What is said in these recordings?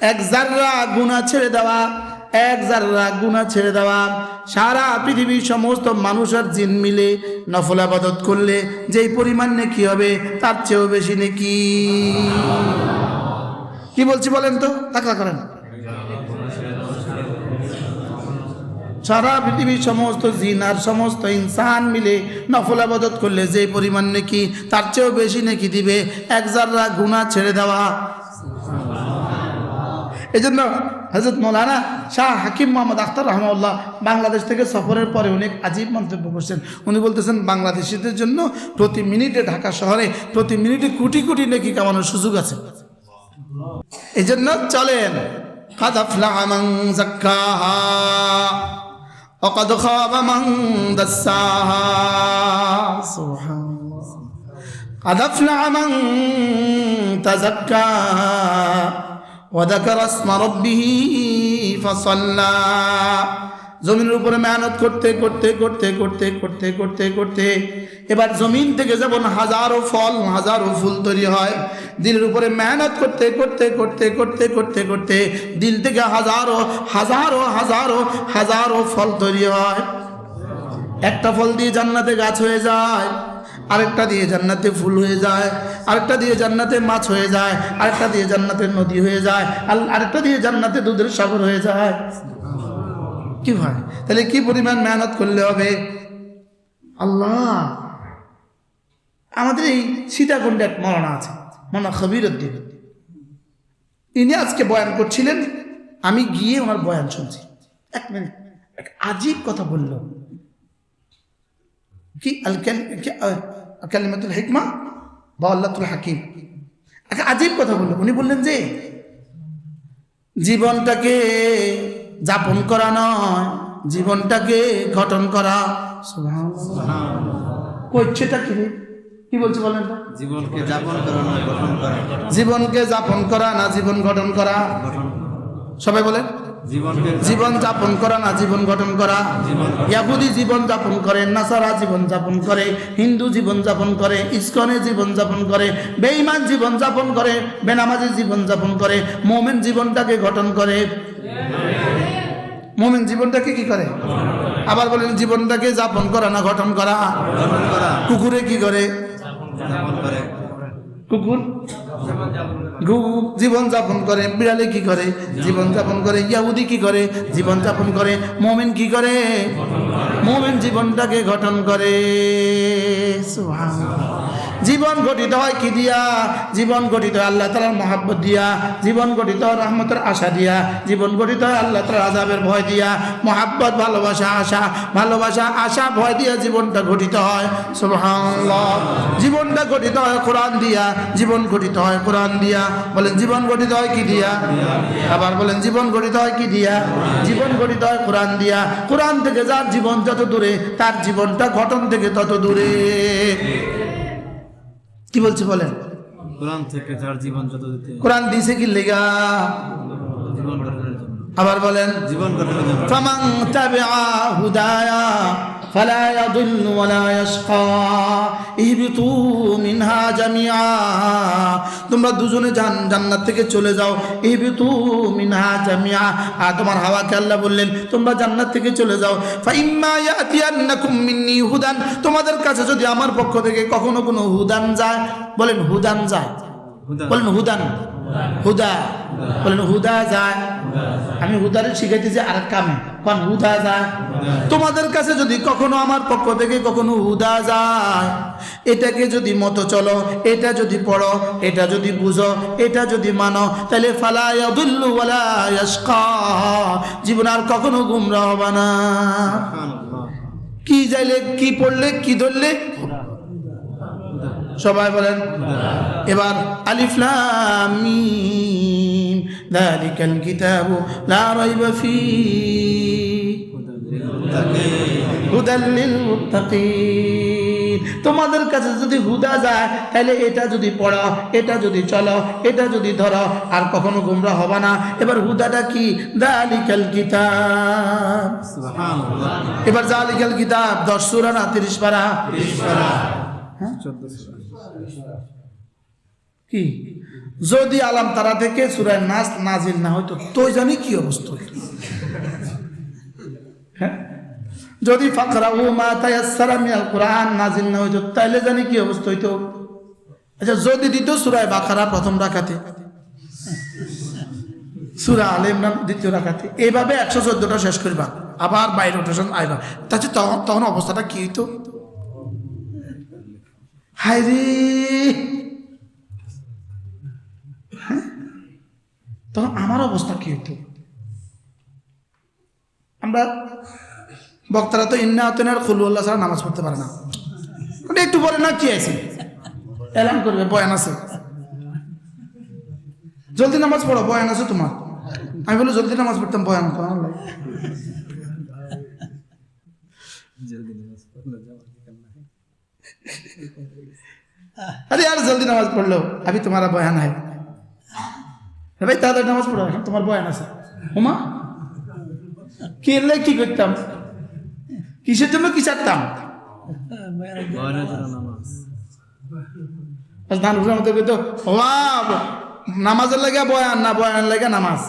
এক জাররা গুণা ছেড়ে দেওয়া, এক জাররা গুণা ছেড়ে দেওয়া। সারা পৃথিবীর সমস্ত মানুষ আর জিন মিলে নফল আবাদত করলে যেই পরিমাণ নেকি হবে, তার চেয়েও বেশি নেকি। কি বলছি বলেন তো? তাকলা করেন। সারা পৃথিবীর সমস্ত জিন আর সমস্ত ইনসান মিলে নফল আবাদত করলে যে পরিমাণ নাকি, তার চেয়েও বেশি নাকি দিবে। এক জাররা গুণা ছেড়ে দেওয়া এই জন্য হজরত মৌলানা শাহ হাকিম মোহাম্মদ আখতার রহমাউল্লাহ বাংলাদেশ থেকে সফরের পরে অনেক আজীব মন্তব্য করছেন। উনি বলতেছেন, বাংলাদেশিদের জন্য প্রতি মিনিটে ঢাকা শহরে প্রতি মিনিটে কোটি কোটি নাকি কামানোর সুযোগ আছে। এই জন্য চলেন قد ওয়াদাকার আসমা ফসল্লা। জমিনের উপরে মেহনত করতে করতে করতে করতে করতে করতে করতে এবার জমিন থেকে যেমন হাজারো ফল, হাজারো ফুল তৈরি হয়, দিলের উপরে মেহনত করতে করতে করতে করতে করতে করতে দিল থেকে হাজারো হাজারো হাজারো হাজারো ফল তৈরি হয়। একটা ফল দিয়ে জান্নাতে গাছ হয়ে যায়। আরেকটা দিয়ে জান্নাতে ফুল হয়ে যায়, আরেকটা দিয়ে জান্নাতে মাছ হয়ে যায়, আরেকটা দিয়ে জান্নাতে নদী হয়ে যায়, আর আরেকটা দিয়ে জান্নাতে দুধের সাগর হয়ে যায়। কি হয় তাহলে কি পরিমাণ মেহনত করলে হবে? আল্লাহ, আমাদের এই সীতাকুণ্ডে এক মরণা আছে মনা খবির উদ্দিন ইনি আজকে বয়ান করছিলেন, আমি গিয়ে ওনার বয়ান শুনছি। এক মিনিট, এক আজীব কথা বলল। কি আল কালিমাতুল হিকমা বা আল্লাতুল হাকিম। এক আজীব কথা বলল। উনি বললেন যে জীবনটাকে যাপন করা নয় জীবনটাকে গঠন করা। করছেটা কি? কি বলছে বলেন জীবনকে যাপন করা গঠন করা। জীবনকে যাপন করা না জীবন গঠন করা। সবাই বলেন। জীবন যাপন করা। না জীবন গঠন করা। ইয়াহুদি জীবন যাপন করে নাসারা জীবন যাপন করে হিন্দু জীবন যাপন করে ইস্কনে জীবন যাপন করে বেঈমান জীবন যাপন করে বেনামাজি জীবন যাপন করে মোমেন জীবনটাকে গঠন করে। মোমেন জীবনটাকে কি করে? আবার বলেন জীবনটাকে যাপন করা না গঠন করা। কুকুরে কি করে। কুকুর? জীবন যাপন করে, বিড়ালে কি করে? জীবন যাপন করে, ইয়াহুদি কি করে? জীবন যাপন করে, মোমেন কি করে? মোমেন জীবনটাকে গঠন করে। জীবন গঠিত হয় কি দিয়া? জীবন গঠিত হয় আল্লাহ তালার মহাব্বত দিয়া। জীবন গঠিত হয় রহমতের আশা দিয়া। জীবন গঠিত হয় আল্লাহ তালার আজাবের ভয় দিয়া। মহাব্বত, ভালোবাসা, আশা। ভালোবাসা, আশা, ভয় দিয়া জীবনটা গঠিত হয়। জীবনটা গঠিত হয় কোরআন দিয়া। জীবন গঠিত হয় কোরআন দিয়া। বলেন, জীবন গঠিত হয় কি দিয়া? আবার বলেন, জীবন গঠিত হয় কি দিয়া? জীবন গঠিত হয় কোরআন দিয়া। কোরআন থেকে যার জীবন যত দূরে, তার জীবনটা গঠন থেকে তত দূরে। কি বলছে বলেন? কোরআন থেকে যার জীবন যত দিতে কোরআন দিয়েছে কি লেগা? আবার বলেন। জীবন গঠনের জন্য। ফামান তাবিআ হুদায়া فلا يضل ولا يشقى اهبطوا منها جميعا তোমরা দুজনে জান জান্নাত থেকে চলে যাও ইহবিতু মিনহা জামিআ আর তোমার হাওয়াকে আল্লাহ বললেন তোমরা জান্নাত থেকে চলে যাও ফাইম্মা ইয়াতিয়ান্নাকুম মিন্নি হুদান তোমাদের কাছে যদি আমার পক্ষ থেকে কখনো কোনো হুদান যায় বলেন হুদান যায় হুদা বলেন হুদান হুদা বলেন হুদা যায়। আমি হুদারে শিখাইতেছি আর কামে। কারণ হুদা যায়? তোমাদের কাছে যদি কখনো আমার পক্ষ থেকে কখনো হুদা যায় এটাকে যদি মতো চলো এটা যদি পড়ো এটা যদি বুঝো এটা যদি মানো তাহলে জীবন আর কখনো গুমরা হবে না। কি যাইলে কি পড়লে কি ধরলে? সবাই বলেন এবার আলিফ লাম মিম যালিকাল কিতাবু লা রাইবা ফি। হুদাল লিল মুত্তাকিন। তোমাদের কাছে যদি হুদা যায় তাহলে এটা যদি পড়ো এটা যদি চলো এটা যদি ধরো আর কখনো গুমরা হবে না। এবার হুদাটা কি? দালিকাল কিতাব। সুবহানাল্লাহ। এবার জালিকাল কিতাব দশ সুরা না তিরিশ পারা? হ্যাঁ? চোদ্দশো কি? যদি আলাম তারা থেকে সুরায় নাচ নাজিল না হইতো, তো জানি কি অবস্থা হ্যাঁ? যদি ফাকরা ও মা তায়াসসারা মিনাল কোরআন নাজিল না হইতো, তাইলে জানি কি অবস্থা হইতো? আচ্ছা যদি দিত সুরায় বাকারা প্রথম রাখাতে সুরা আলে ইমরান দ্বিতীয় রাখাতে এইভাবে একশো চোদ্দটা শেষ করবা, আবার বাইরে রোটেশন আইবা। তাহলে তখন তখন অবস্থাটা কি হইতো? হায় হ্যাঁ? তখন আমার অবস্থা কি হইতো আমরা বক্তারা তো ইন্না আতনের খুলুল্লাহ ছাড়া নামাজ পড়তে পারে না। ওটা একটু পরে না, কি আছে? এলান করবে, বয়ান আছে। জলদি নামাজ পড়ো, বয়ান আছে তোমার। আমি বলি জলদি নামাজ পড়তাম, বয়ান তো আমার লাগে। জলদি নামাজ পড়লে যাওয়ার দরকার নাই। আরে আর জলদি নামাজ পড়ল। আমি তোমার বয়ান হয়। ভাই তাদের নামাজ পড়ো, এখন তোমার বয়ান আছে। হোমা কি এলে কি করতাম? কিসের জন্য কি চাটতাম নামাজের লাগে বয়ান, না বয়ানের লাগে নামাজ।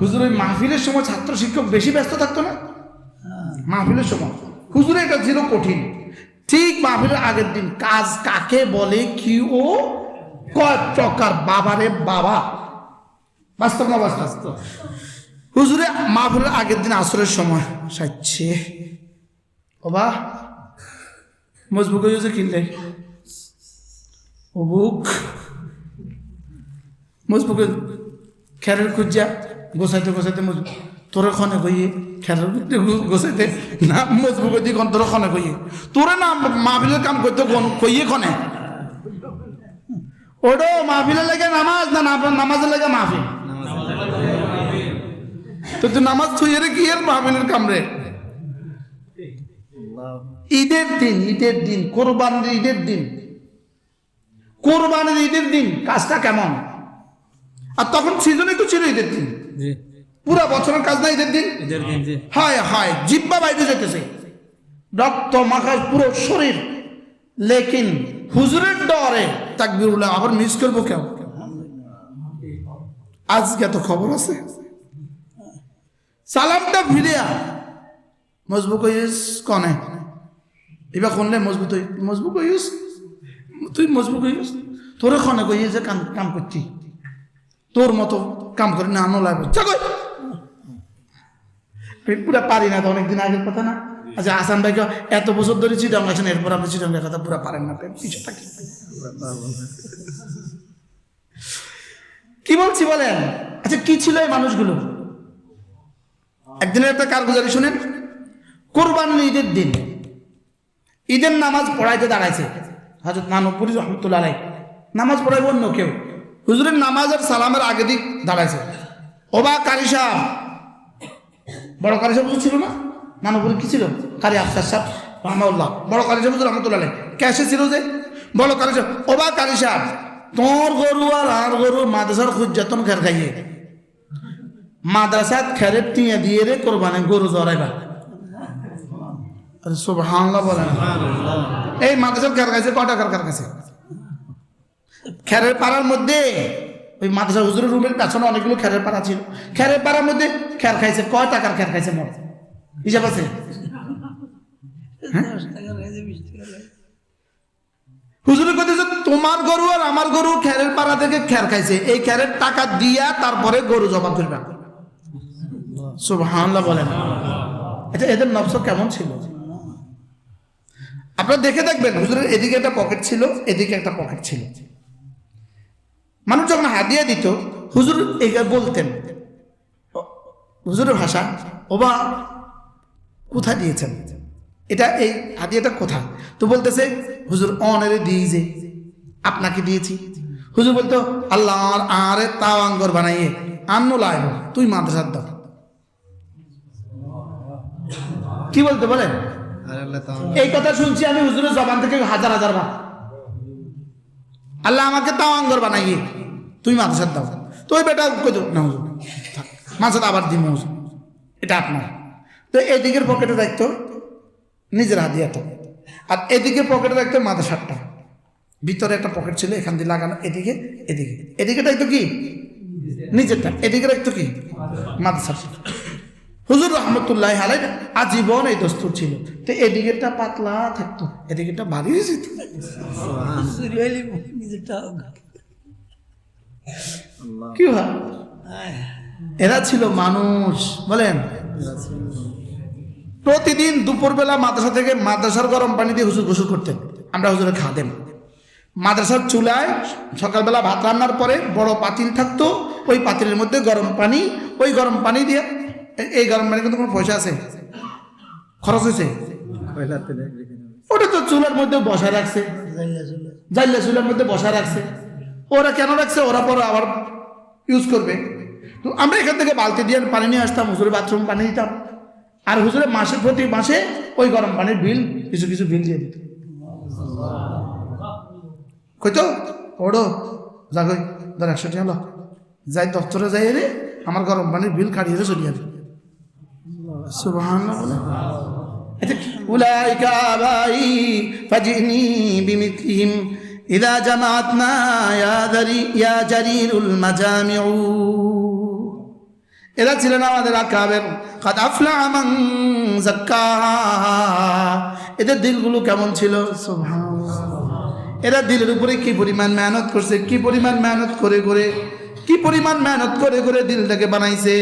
হুজুর, ওই মাহফিলের সময় ছাত্র শিক্ষক বেশি ব্যস্ত থাকতো না? মাহফিলের সময়। হুজুরে, এটা ছিল কঠিন। ঠিক মাহফিলের আগের দিন কাজ কাকে বলে, কি ও? কয় প্রকার বাবারে বাবা। বাস্তব না বাস্তব হুজুরে, মাহফিলের আগের দিন আসরের সময় সাচ্ছে বাবা মজবুক হয়েছে কিনলে? ও বুক। মজবুক খেরের খুঁজা গোসাইতে গোসাইতে মজবুক তোরে খনে কইয়ে খেরের গোসাইতে না মজবুক দি কোন তোরে খনে কইয়ে। তোরে না মাহফিলের কাম করতে কোন- কইয়ে খনে? ওডো, মাহফিলের লাগে নামাজ না নামাজের লাগে মাহফিল? তো তুই নামাজ থুইয়ে রে কি এর মাহফিলের কাম রে? ঈদের দিন ঈদের দিন, কোরবানির ঈদের দিন। কোরবানির ঈদের দিন, কাজটা কেমন? আর তখন সিজনই তো ছিল ঈদের দিন। পুরা বছরের কাজ না ঈদের দিন? হায় হায় জিব্বা বাইরে যেতেছে রক্ত মাখায় পুরো শরীর। লেকিন হুজুরের ডরে তাকবিরুল্লাহ আবার মিস করব কেউ? আজকে তো খবর আছে? সালামটা ফিরিয়া মজবুক হইস কনে? এবার শুনলে মজবুত হই মজবুক হইস তুই মজবুক হইস তোরে খনে কইয়ে যে কাম কাম করছি তোর মতো কাম করে না আনো লাগবে। পুরা পারি না তো, অনেকদিন আগের কথা না? আচ্ছা আসান ভাইকে এত বছর ধরে চিটং আছেন, এরপর আপনি চিটঙ্গের কথা পুরা পারেন না কিছু থাকি কি বলছি বলেন? আচ্ছা কি ছিল এই মানুষগুলো? একদিনের একটা কারগুজারি শুনেন। কোরবান ঈদের দিন, ঈদের নামাজ পড়াইতে দাঁড়াইছে। হাজরত নানপুরি রহমতুল্লাহ আলাই নামাজ পড়াইব অন্য কেউ। হুজুরের নামাজ আর সালামের আগে দিক দাঁড়াইছে। ওবা কারি সাহেব বড় কারি সাহেব ছিল না? নানপুরি কি ছিল? কারি আফসার সাহেব রহমাউল্লাহ। বড় কারি সাহেব রহমতুল্লাহ ক্যাশে ছিল যে? বড় কারি সাহেব ওবা কারি সাহেব তোর গরু আর আর গরু মাদ্রাসার খুঁজ যতন খের খাইয়ে। মাদ্রাসাত খেরের টিয়া দিয়ে রে কোরবানে গরু জড়াইবা। আরে সুবহানাল্লাহ বলেন। এই মাদ্রাসার খের খাইছে কটা টাকার খের খাইছে? খেরের পাড়ার মধ্যে ওই মাদ্রাসা হুজুরের রুমের পেছনে অনেকগুলো খেরের পাড়া ছিল। খেরের পাড়ার মধ্যে খের খাইছে, কয় টাকার খের খাইছে মোট হিসাব আছে? হ্যাঁ? হুজুরের কথা তোমার গরু আর আমার গরু খেরের পাড়া থেকে খের খাইছে। এই খেরের টাকা দিয়া তারপরে গরু জমা করবে সুবহানাল্লাহ বলেন। আচ্ছা এদের নবস কেমন ছিল? আপনারা দেখে দেখবেন, হুজুরের এদিকে একটা পকেট ছিল, এদিকে একটা পকেট ছিল। মানুষ যখন হাদিয়া দিত হুজুর বলতেন হুজুরের ভাষা ওবা কোথায় দিয়েছেন? এটা এই হাদিয়াটা কোথা তো বলতেছে হুজুর অনেরে দিয়েছে আপনাকে দিয়েছি। হুজুর বলতো আল্লাহ আর আরে তাও আঙ্গর বানাইয়ে আন্ন লাইব তুই মাদ্রাসার দাও। কি বলতে বলেন? এই কথা শুনছি আমি হুজুরের জবান থেকে হাজার হাজার বার। আল্লাহ আমাকে তাও আঙ্গর বানাইয়ে। তুই মাদ্রাসার দাও। তো ওই বেটা না হুজুর। থাক মাদ্রাসাত আবার দিম হুজুর। এটা আপনার। তো এদিকের পকেটে রাখতো নিজের হাদিয়াটা আর এদিকে পকেটে রাখতো মাদ্রাসারটা। ভিতরে একটা পকেট ছিল এখান দিয়ে লাগানো এদিকে এদিকে। এদিকে তো কি? নিজেরটা। এদিকে রাখতো কি? মাদ্রাসা হুজুর রহমতুল্লাহ আলাই আজীবন এই দস্তুর ছিল। তো এদিকেরটা পাতলা থাকতো এদিকেরটা ভারী হয়ে যেত। কি এরা ছিল মানুষ বলেন। প্রতিদিন দুপুরবেলা মাদ্রাসা থেকে মাদ্রাসার গরম পানি দিয়ে হুজুর গোসল করতেন। আমরা হুজুরে খাদেন মাদ্রাসার চুলায় সকালবেলা ভাত রান্নার পরে বড় পাতিল থাকতো ওই পাতিলের মধ্যে গরম পানি ওই গরম পানি দিয়ে এই গরম পানি কিন্তু কোনো পয়সা আছে? খরচ হয়েছে? ওটা তো চুলার মধ্যে বসা রাখছে। জাইলা চুলার মধ্যে বসা রাখছে। ওরা কেন রাখছে ওরা পরে আবার ইউজ করবে তো আমরা এখান থেকে বালতি দিয়ে পানি নিয়ে আসতাম হুজুরের বাথরুম পানি দিতাম আর হুজুরের মাসে প্রতি মাসে ওই গরম পানির বিল কিছু কিছু বিল দিয়ে দিত কইতো ওড়ো যাগই ধর একশো টাকা লো। যাই দপ্তরে যাই রে আমার গরম পানির বিল কাটিয়ে চলে যাবে সুবহানাল্লাহ বলে। أولئك آبائي فجئني بمثلهم ইদা জামাত না ইয়া জারিরুল মাজামিউ এরা ছিলেন আমাদের আকাবের। কাদ আফলা আমাং এদের দিলগুলো কেমন ছিল? এরা দিলের উপরে কি পরিমাণ মেহনত করছে? কি পরিমাণ মেহনত করে করে, কি পরিমাণ মেহনত করে করে দিলটাকে বানাইছে?